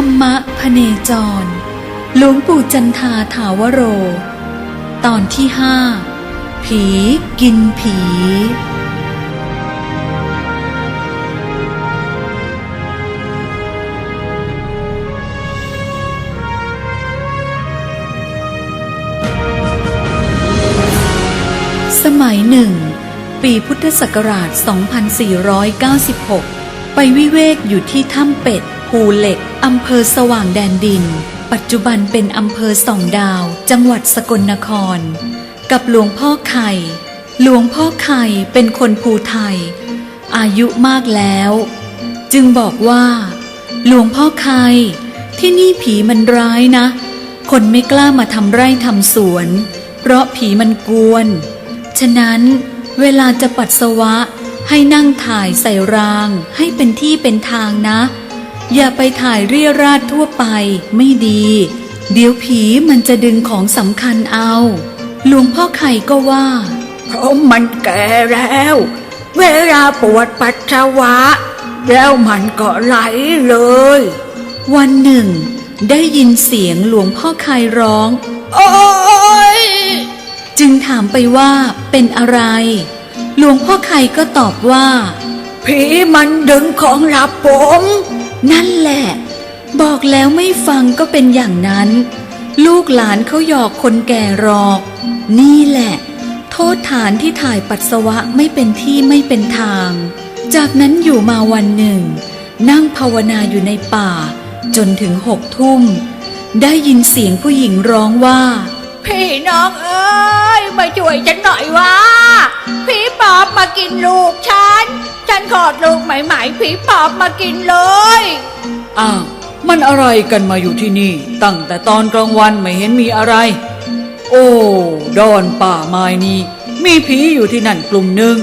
รรมะพเนจร หลวงปู่จันทาถาวโร ตอนที่ห้าผีกินผี สมัยหนึ่ง ปีพุทธศักราช 2496 ไปวิเวกอยู่ที่ถ้ำเป็ด ภูเหล็ก อำเภอสว่างแดนดิน ปัจจุบันเป็นอำเภอสองดาว จังหวัดสกลนคร กับหลวงพ่อไข่ หลวงพ่อไข่เป็นคนภูไทย อายุมากแล้ว จึงบอกว่า หลวงพ่อไข่ที่นี่ผีมันร้ายนะ คนไม่กล้ามาทำไร่ทำสวน เพราะผีมันกวน ฉะนั้นเวลาจะปัสสาวะให้นั่งถ่ายใส่รางให้เป็นที่เป็นทางนะ อย่าไปถ่ายเรียราดทั่วไปไม่ดี เดี๋ยวผีมันจะดึงของสำคัญเอาหลวงพ่อไข่ก็ว่า เพราะมันแก่แล้ว เวลาปวดปัสสาวะ แล้วมันก็ไหลเลย วันหนึ่ง ได้ยินเสียงหลวงพ่อไข่ร้อง โอ้ยจึงถามไปว่าเป็นอะไร หลวงพ่อไข่ก็ตอบว่า ผีมันดึงของหลับผม นั่นแหละ บอกแล้วไม่ฟังก็เป็นอย่างนั้น ลูกหลานเขาหยอกคนแก่หรอก นี่แหละ โทษฐานที่ถ่ายปัสสาวะไม่เป็นที่ไม่เป็นทาง จากนั้นอยู่มาวันหนึ่ง นั่งภาวนาอยู่ในป่า จนถึงหกทุ่ม ได้ยินเสียงผู้หญิงร้องว่า พี่น้องเอ้ยมาช่วยฉันหน่อยวะผีปอบมากินลูกฉัน ฉันขอดลูกใหม่ๆผีปอบมากินเลยอ้าวมันอะไรกันมาอยู่ที่นี่ ตั้งแต่ตอนกลางวันไม่เห็นมีอะไร โอ้ดอนป่าไม้นี้มีผีอยู่ที่นั่นกลุ่มหนึ่ง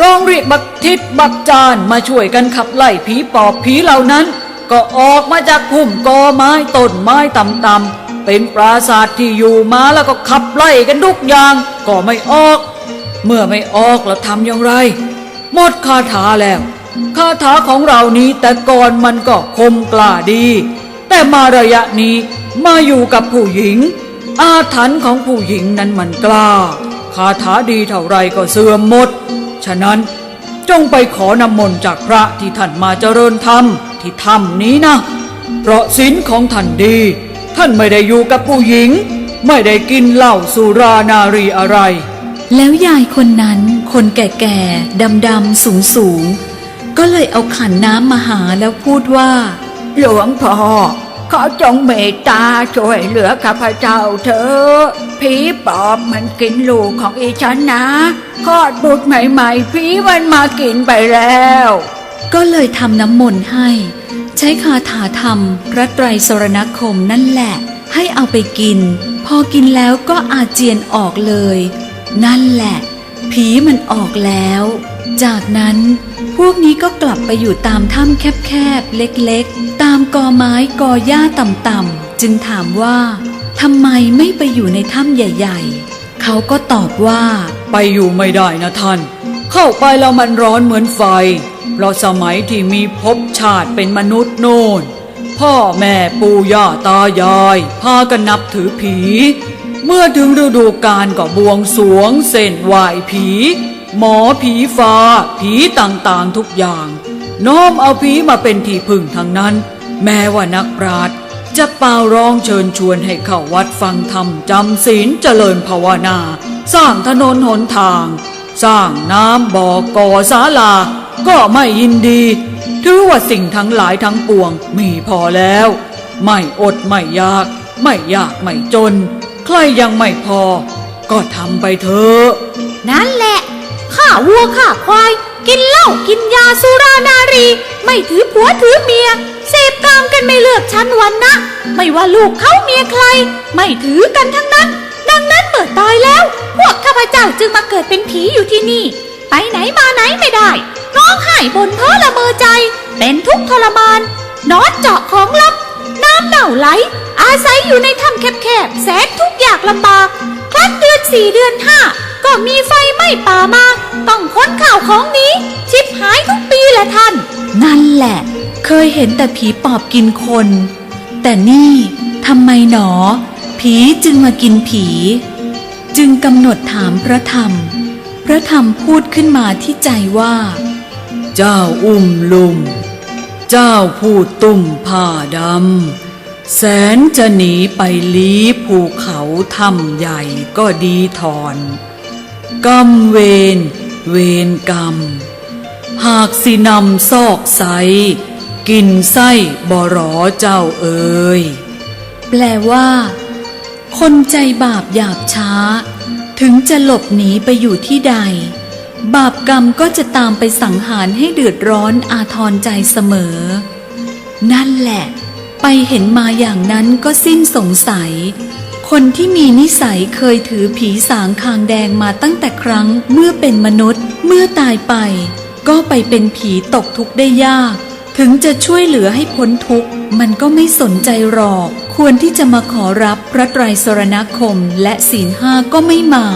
ร้องเรียกบักทิศบักจานมาช่วยกันขับไล่ผีปอบผีเหล่านั้น ก็ออกมาจากพุ่มกอไม้ต้นไม้ต่ำๆ เป็นปราศาสาทที่อยู่มาแล้วก็ขับไล่กันทุกอย่างก็ไม่ออก เมื่อไม่ออกแล้วทำอย่างไร หมดคาถาแล้วคาถาของเรานี้แต่ก่อนมันก็คมกล้าดี แต่มาระยะนี้มาอยู่กับผู้หญิง อาถรรพ์ของผู้หญิงนั้นมันกล้าคาถาดีเท่าไรก็เสื่อมหมด ฉะนั้นจงไปขอนำมนต์จากพระที่ท่านมาเจริญธรรมที่ถ้ำนี้นะ เพราะศีลของท่านดี ท่านไม่ได้อยู่กับผู้หญิง ไม่ได้กินเหล้าสุรานารีอะไร แล้วยายคนนั้นคนแก่ๆ ดำๆ สูงๆ ก็เลยเอาขันน้ำมาหาแล้วพูดว่า หลวงพ่อขอจงเมตตาช่วยเหลือข้าพเจ้าเถอะผีปอบมันกินลูกของอีฉันนะคลอดบุตรใหม่ๆผีมันมากินไปแล้ว ก็เลยทำน้ำมนต์ให้ ใช้คาถาธรรมพระไตรสรณคมนั่นแหละ ให้เอาไปกิน พอกินแล้วก็อาเจียนออกเลย นั่นแหละ ผีมันออกแล้ว จากนั้นพวกนี้ก็กลับไปอยู่ตามถ้ำแคบๆ เล็กๆ ตามกอไม้กอหญ้าต่ำๆ จึงถามว่าทำไมไม่ไปอยู่ในถ้ำใหญ่ ๆ เขาก็ตอบว่า ไปอยู่ไม่ได้นะท่าน เข้าไปแล้วมันร้อนเหมือนไฟ เพราะสมัยที่มีภพชาติเป็นมนุษย์โน่น พ่อแม่ปู่ย่าตายาย พากันนับถือผี เมื่อถึงฤดูกาลก็บวงสวง เส้นไหวผี หมอผีฟ้า ผีต่างๆทุกอย่างน้อมเอาผีมาเป็นที่พึ่งทั้งนั้น แม้ว่านักปราชญ์จะเป่าร้องเชิญชวนให้เข้าวัดฟังธรรมจำศีลเจริญภาวนา สร้างถนนหนทาง สร้างน้ำบ่อก่อศาลา ก็ไม่ยินดี ถือว่าสิ่งทั้งหลายทั้งปวงมีพอแล้ว ไม่อดไม่ยาก ไม่ยากไม่จน ใครยังไม่พอ ก็ทำไปเถอะ นั่นแหละ ข้าวัวข้าควาย กินเหล้ากินยาสุรานารี ไม่ถือผัวถือเมีย เสพกามกันไม่เลือกชั้นวันนะ ไม่ว่าลูกเขาเมียใคร ไม่ถือกันทั้งนั้น ดังนั้นเมื่อตายแล้ว พวกข้าพเจ้าจึงมาเกิดเป็นผีอยู่ที่นี่ ไปไหนมาไหนไม่ได้ ร้องไห้บนเพ้อละเมอใจ เป็นทุกข์ทรมานนอนเจาะของลับ น้ำเน่าไหล อาศัยอยู่ในถ้ำแคบๆ แสนทุกข์ยากลำบาก ครั้นเดือนสี่เดือนห้า ก็มีไฟไหม้ป่ามา ต้องค้นข่าวของนี้ ชิบหายทุกปีแหละท่าน นั่นแหละ เคยเห็นแต่ผีปอบกินคน แต่นี่ทำไมหนอ ผีจึงมากินผี จึงกำหนดถามพระธรรม พระธรรมพูดขึ้นมาที่ใจว่า เจ้าอุ้มลุม เจ้าพูดตุ่มผ้าดำ แสนจะหนีไปลีภูเขาถ้ำใหญ่ก็ดีทอน กรรมเวรเวรกรรม หากสินำซอกใสกินไส้บ่รอเจ้าเอ๋ยแปลว่า คนใจบาปหยาบช้า ถึงจะหลบหนีไปอยู่ที่ใด บาปกรรมก็จะตามไปสังหารให้เดือดร้อนอาทรใจเสมอ นั่นแหละ ไปเห็นมาอย่างนั้นก็สิ้นสงสัย คนที่มีนิสัยเคยถือผีสางคางแดงมาตั้งแต่ครั้งเมื่อเป็นมนุษย์เมื่อตายไป ก็ไปเป็นผีตกทุกข์ได้ยาก ถึงจะช่วยเหลือให้พ้นทุกข์ มันก็ไม่สนใจหรอก ควรที่จะมาขอรับพระไตรสรณคมและศีลห้าก็ไม่มา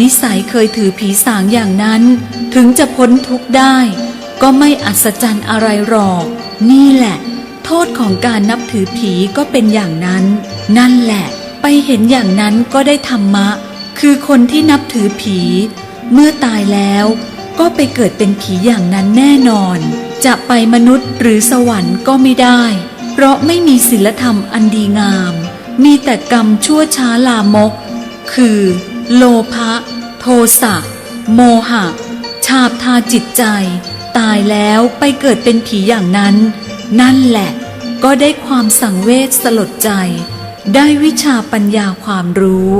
นิสัยเคยถือผีสางอย่างนั้น ถึงจะพ้นทุกข์ได้ ก็ไม่อัศจรรย์อะไรหรอก นี่แหละ โทษของการนับถือผีก็เป็นอย่างนั้น นั่นแหละ ไปเห็นอย่างนั้นก็ได้ธรรมะ คือคนที่นับถือผี เมื่อตายแล้ว ก็ไปเกิดเป็นผีอย่างนั้นแน่นอน จะไปมนุษย์หรือสวรรค์ก็ไม่ได้ เพราะไม่มีศีลธรรมอันดีงาม มีแต่กรรมชั่วช้าลามก คือ โลภะโทสะโมหะ ชาบทาจิตใจ ตายแล้วไปเกิดเป็นผีอย่างนั้น นั่นแหละ ก็ได้ความสังเวชสลดใจ ได้วิชาปัญญาความรู้